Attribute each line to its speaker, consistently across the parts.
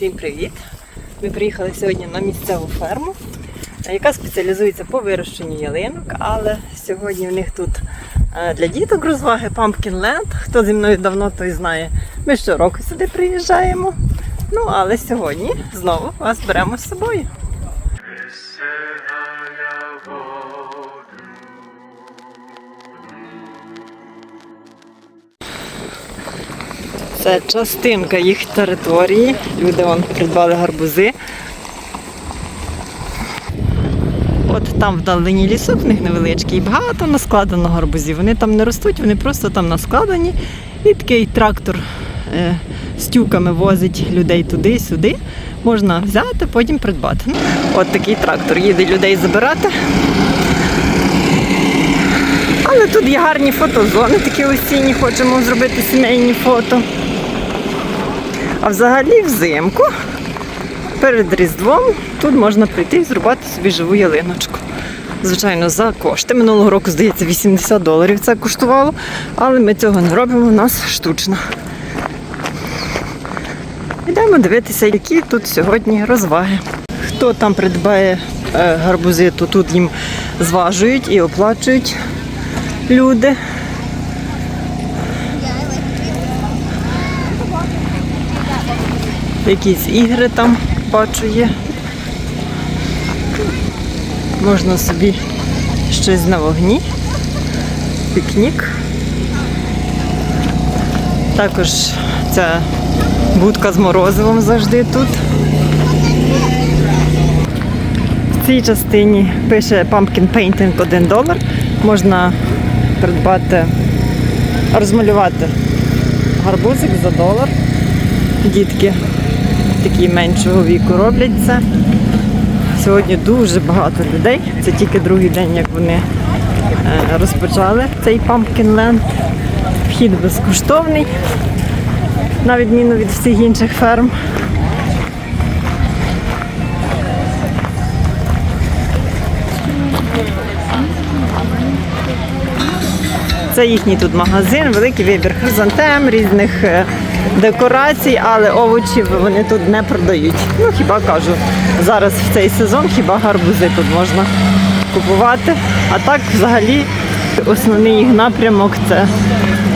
Speaker 1: Всім привіт! Ми приїхали сьогодні на місцеву ферму, яка спеціалізується по вирощенню ялинок, але сьогодні в них тут е, для діток розваги Pumpkin Land. Хто зі мною давно, той знає. Ми щороку сюди приїжджаємо. Ну, але сьогодні знову вас беремо з собою. Це частинка їх території. Люди вон придбали гарбузи. От там вдалині лісок в них невеличкий, багато наскладено гарбузів. Вони там не ростуть, вони просто там наскладені. І такий трактор е, з тюками возить людей туди-сюди. Можна взяти, потім придбати. Ну, От такий трактор їде людей забирати. Але тут є гарні фотозони, такі осінні, хочемо зробити сімейні фото. А взагалі взимку перед Різдвом тут можна прийти і зрубати собі живу ялиночку. Звичайно, за кошти. Минулого року, здається, 80 доларів це коштувало, але ми цього не робимо, у нас штучно. Йдемо дивитися, які тут сьогодні розваги. Хто там придбає е, гарбузи, то тут їм зважують і оплачують люди. Якісь ігри там бачу є. Можна собі щось на вогні. Пікнік. Також ця будка з морозивом завжди тут. В цій частині пише Pumpkin Painting 1 долар. Можна придбати, розмалювати гарбузик за долар. Дітки такі меншого віку роблять це. Сьогодні дуже багато людей. Це тільки другий день, як вони е, розпочали цей Pumpkin Вхід безкоштовний, на відміну від всіх інших ферм. Це їхній тут магазин, великий вибір хризантем, різних е, декорацій, але овочів вони тут не продають. Ну хіба кажу, зараз в цей сезон хіба гарбузи тут можна купувати. А так взагалі основний їх напрямок це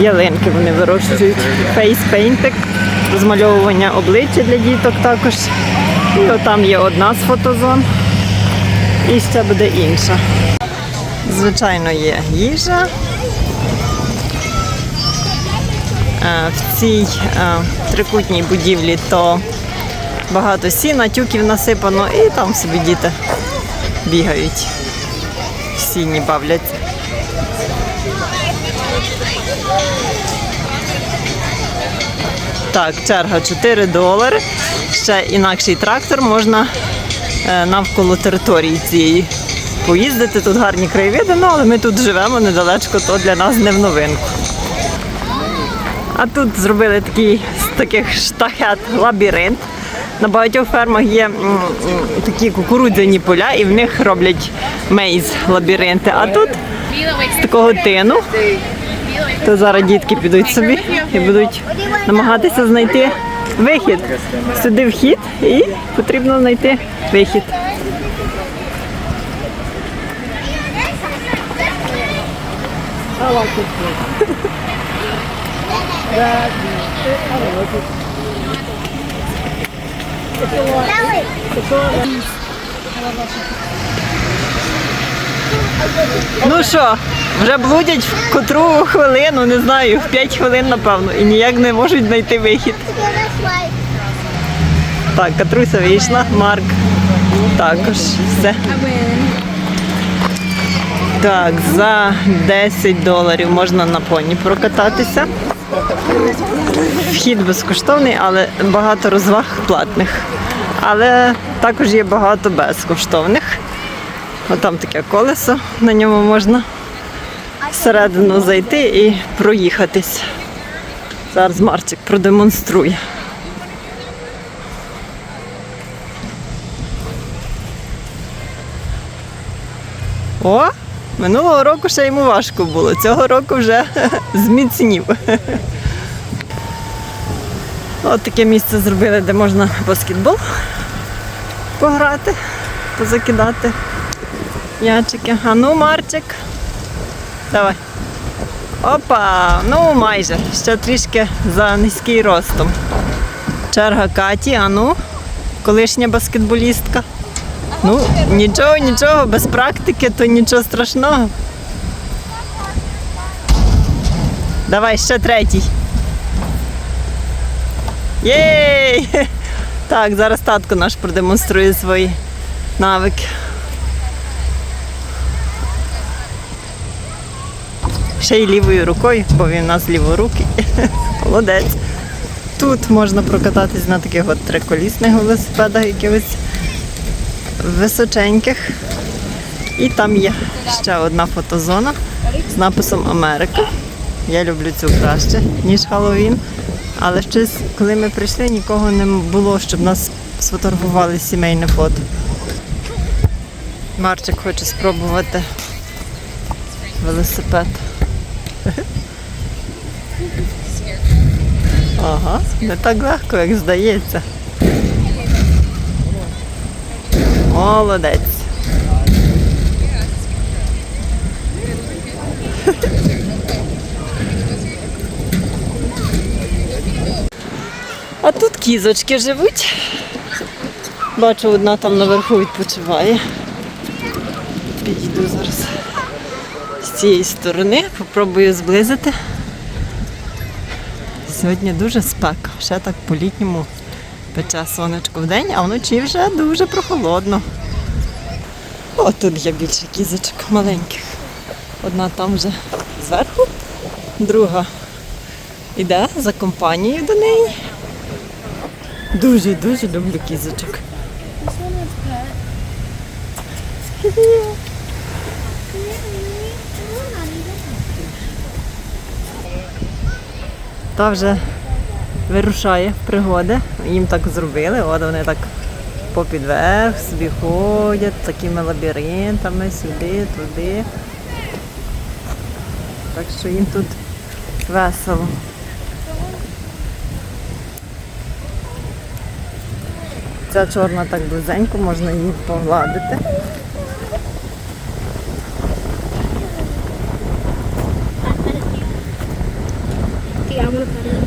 Speaker 1: ялинки. Вони вирощують фейспейнтик, розмальовування обличчя для діток також. І отам є одна з фотозон. І ще буде інша. Звичайно, є їжа. В цій е, трикутній будівлі то багато сіна, тюків насипано, і там собі діти бігають. В сіні бавляться. Так, черга 4 долари. Ще інакший трактор можна е, навколо території цієї поїздити. Тут гарні краєвиди, ну але ми тут живемо недалечко, то для нас не в новинку. А тут зробили такий з таких штахет лабіринт. На багатьох фермах є такі кукурудзяні поля, і в них роблять мейз лабіринти. А тут з такого тину. То зараз дітки підуть собі і будуть намагатися знайти вихід. Сюди вхід і потрібно знайти вихід. Ну що, вже блудять в котру хвилину, не знаю, в 5 хвилин, напевно, і ніяк не можуть знайти вихід. Так, Катруся вийшла, Марк також все. Так, за 10 доларів можна на поні прокататися. Вхід безкоштовний, але багато розваг платних. Але також є багато безкоштовних. Отам таке колесо, на ньому можна всередину зайти і проїхатись. Зараз Марчик продемонструє. О, минулого року ще йому важко було. Цього року вже зміцнів. От таке місце зробили, де можна баскетбол пограти, позакидати ячики. А ну, Марчик. Давай. Опа! Ну майже. Ще трішки за низький ростом. Черга Каті, а ну, колишня баскетболістка. Ну, нічого, нічого, без практики, то нічого страшного. Давай, ще третій. Єй! Так, зараз татко наш продемонструє свої навики. Ще й лівою рукою, бо він у нас ліворукий. Молодець. Тут можна прокататись на таких от триколісних велосипедах, якихось височеньких. І там є ще одна фотозона з написом Америка. Я люблю цю краще, ніж Хеллоуін. Але щось, коли ми прийшли, нікого не було, щоб нас сфотографували сімейне фото. Марчик хоче спробувати велосипед. Ага, не так легко, як здається. Молодець. А тут кізочки живуть. Бачу, одна там наверху відпочиває. Підійду зараз з цієї сторони, попробую зблизити. Сьогодні дуже спека, ще так по-літньому пече сонечко в день, а вночі вже дуже прохолодно. О, тут є більше кізочок маленьких. Одна там вже зверху, друга йде за компанією до неї. Дуже-дуже люблю кізочок. Та вже вирушає пригоди. Їм так зробили, от вони так попід верх собі ходять такими лабіринтами сюди, туди. Так що їм тут весело. Ця чорна так близенько, можна її погладити.
Speaker 2: Yeah, I'm gonna pet it.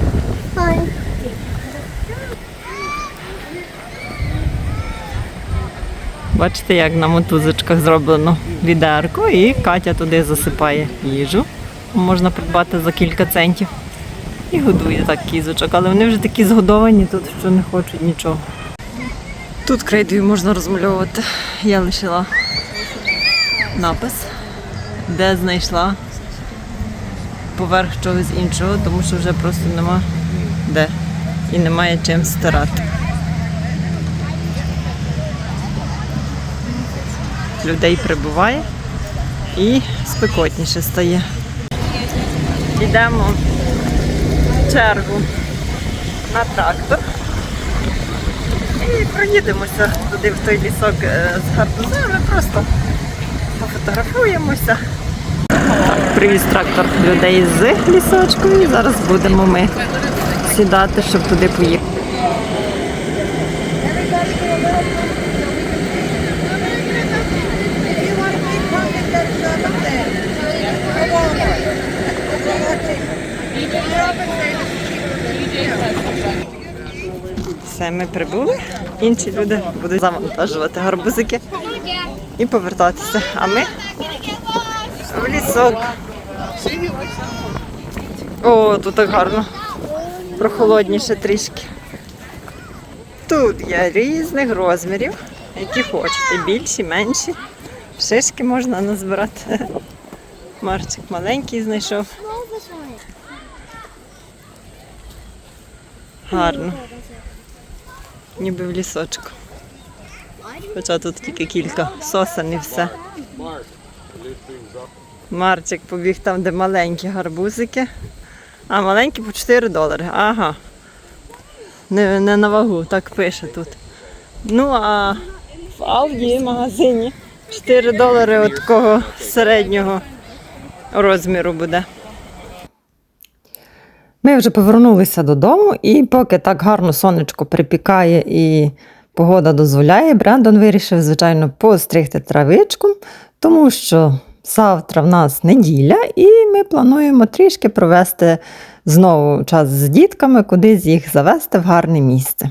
Speaker 1: Бачите, як на мотузочках зроблено відерко, і Катя туди засипає їжу. Можна придбати за кілька центів. І годує так кізочок, але вони вже такі згодовані тут, що не хочуть нічого. Тут крейдою можна розмальовувати. Я лишила напис, де знайшла поверх чогось іншого, тому що вже просто нема де і немає чим стирати. Людей прибуває і спекотніше стає. Йдемо в чергу на трактор і проїдемося туди в той лісок е, з гарбузами, просто пофотографуємося. Привіз трактор людей з лісочку і зараз будемо ми сідати, щоб туди поїхати. Все, ми прибули. Інші люди будуть завантажувати гарбузики і повертатися. А ми в лісок. О, тут так гарно. Прохолодніше трішки. Тут є різних розмірів, які хочете. Більші, менші. Шишки можна назбирати. Марчик маленький знайшов. Гарно. Ніби в лісочку. Хоча тут тільки кілька сосен і все. Марчик побіг там, де маленькі гарбузики. А маленькі по 4 долари. Ага. Не, не на вагу, так пише тут. Ну а в Алді магазині 4 долари от такого середнього розміру буде. Ми вже повернулися додому, і поки так гарно сонечко припікає і погода дозволяє, Брендон вирішив, звичайно, постригти травичку, тому що завтра в нас неділя, і ми плануємо трішки провести знову час з дітками, кудись їх завести в гарне місце.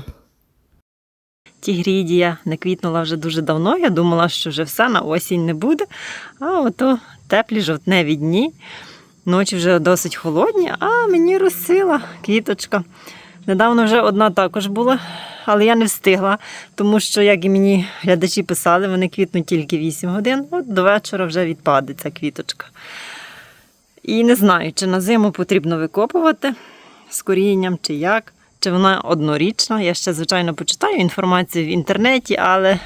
Speaker 1: Тігрідія не квітнула вже дуже давно. Я думала, що вже все на осінь не буде. А ото теплі жовтневі дні. Ночі вже досить холодні, а мені розсила квіточка. Недавно вже одна також була, але я не встигла, тому що, як і мені глядачі писали, вони квітнуть тільки 8 годин. От до вечора вже відпаде ця квіточка. І не знаю, чи на зиму потрібно викопувати з корінням, чи як, чи вона однорічна. Я ще, звичайно, почитаю інформацію в інтернеті, але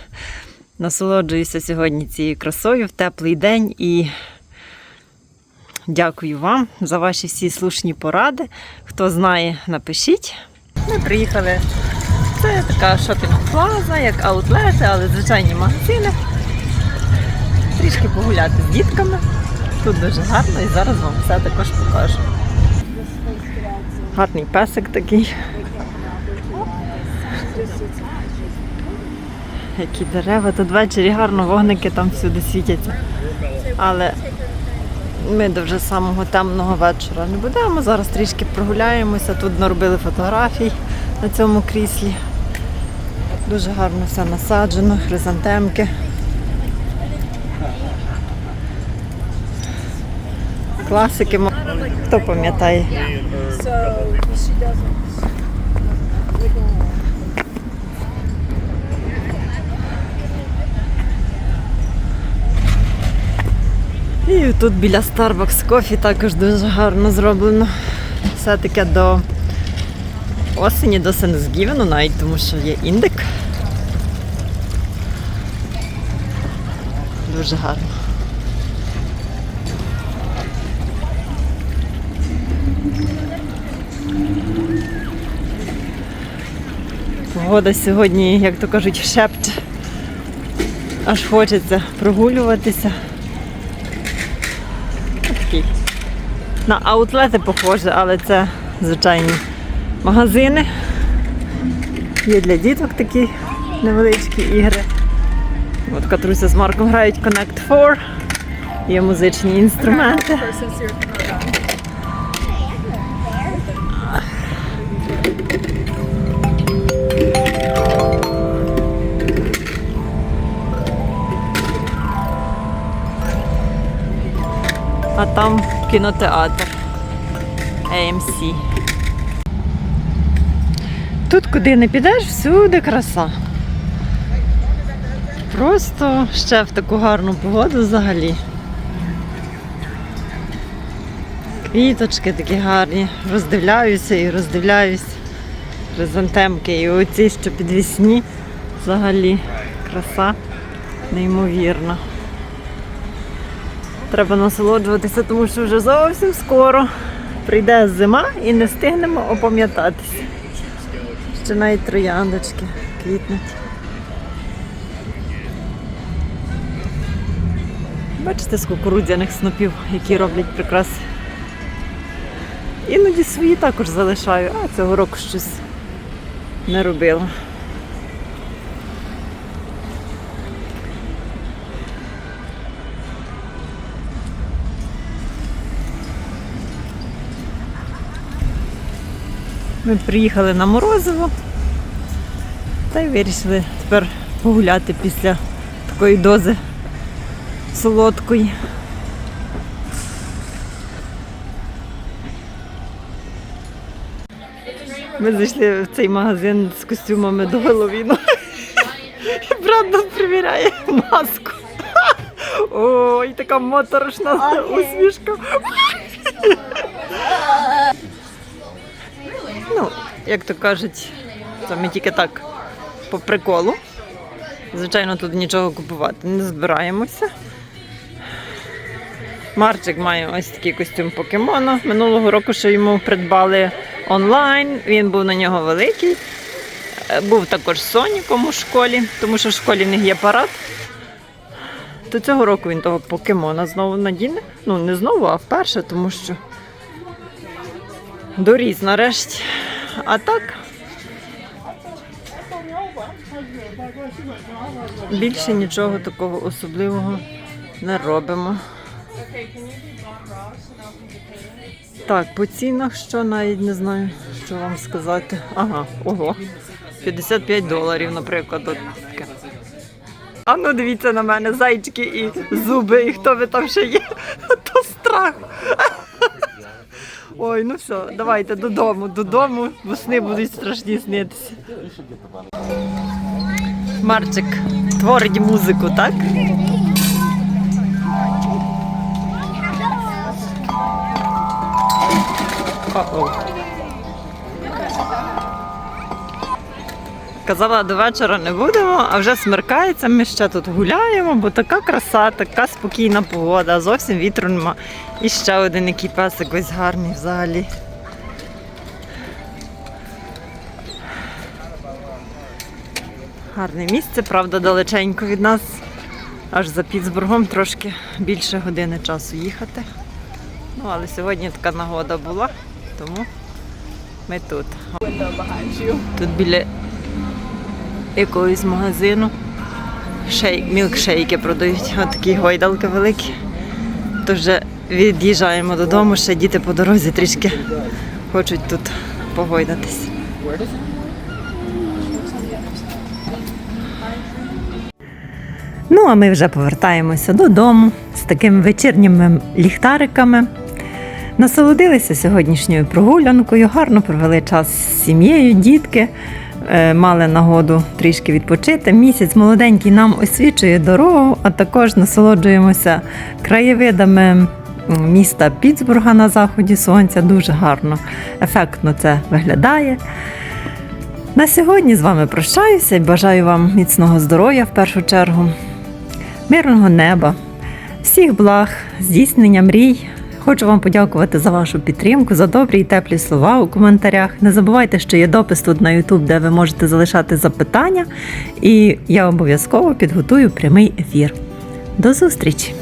Speaker 1: насолоджуюся сьогодні цією красою в теплий день і дякую вам за ваші всі слушні поради. Хто знає, напишіть. Ми приїхали. Це така шопінг-плаза, як аутлети, але звичайні магазини. Трішки погуляти з дітками. Тут дуже гарно і зараз вам все також покажу. Гарний песик такий. Які дерева, тут ввечері гарно вогники там всюди світяться. Але ми до вже самого темного вечора не будемо. Зараз трішки прогуляємося. Тут наробили фотографій на цьому кріслі. Дуже гарно все насаджено, хризантемки. Класики. Хто пам'ятає? І тут біля Starbucks Coffee також дуже гарно зроблено. Все таке до осені, до Сенсгівену, навіть тому що є індик. Дуже гарно. Погода сьогодні, як то кажуть, шепче. Аж хочеться прогулюватися. На аутлети похоже, але це звичайні магазини. Є для діток такі невеличкі ігри. От Катруся з Марком грають Connect 4. Є музичні інструменти. А там кінотеатр AMC. Тут, куди не підеш, всюди краса. Просто ще в таку гарну погоду взагалі. Квіточки такі гарні. Роздивляюся і роздивляюсь. Хризантемки і оці, що підвісні. Взагалі краса неймовірна. Треба насолоджуватися, тому що вже зовсім скоро прийде зима і не встигнемо опам'ятатися. Ще навіть трояндочки квітнуть. Бачите з кукурудзяних снопів, які роблять прикраси. Іноді свої також залишаю, а цього року щось не робила. Ми приїхали на Морозиво та й вирішили тепер погуляти після такої дози солодкої. Ми зайшли в цей магазин з костюмами до Геловіну. І Брат перевіряє маску. Ой, така моторошна усмішка. Ну, як то кажуть, ми тільки так по приколу. Звичайно, тут нічого купувати не збираємося. Марчик має ось такий костюм покемона. Минулого року ще йому придбали онлайн. Він був на нього великий. Е, Був також Соніком у школі, тому що в школі в них є парад. То цього року він того покемона знову надіне. Ну, не знову, а вперше, тому що доріс нарешті. А так. Більше нічого такого особливого не робимо. Так, по цінах що навіть не знаю, що вам сказати. Ага, ого. 55 доларів, наприклад. От таке. А ну дивіться на мене, зайчики і зуби, і хто ви там ще є, то страх. Ой, ну все, давайте додому, додому, бо сни будуть страшні снитися. Марчик творить музику, так? О-о. Казала, до вечора не будемо, а вже смеркається, ми ще тут гуляємо, бо така краса, така спокійна погода, зовсім вітру нема. І ще один який песик ось гарний взагалі. Гарне місце, правда, далеченько від нас. Аж за Пітсбургом трошки більше години часу їхати. Ну, але сьогодні така нагода була, тому ми тут. Тут біля якогось магазину шей, мілкшейки продають. От такі гойдалки великі. То вже від'їжджаємо додому, ще діти по дорозі трішки хочуть тут погойдатись. Ну, а ми вже повертаємося додому з такими вечірніми ліхтариками. Насолодилися сьогоднішньою прогулянкою, гарно провели час з сім'єю, дітки мали нагоду трішки відпочити. Місяць молоденький нам освічує дорогу, а також насолоджуємося краєвидами міста Пітсбурга на заході сонця. Дуже гарно, ефектно це виглядає. На сьогодні з вами прощаюся і бажаю вам міцного здоров'я в першу чергу, мирного неба, всіх благ, здійснення мрій. Хочу вам подякувати за вашу підтримку, за добрі і теплі слова у коментарях. Не забувайте, що є допис тут на YouTube, де ви можете залишати запитання, і я обов'язково підготую прямий ефір. До зустрічі!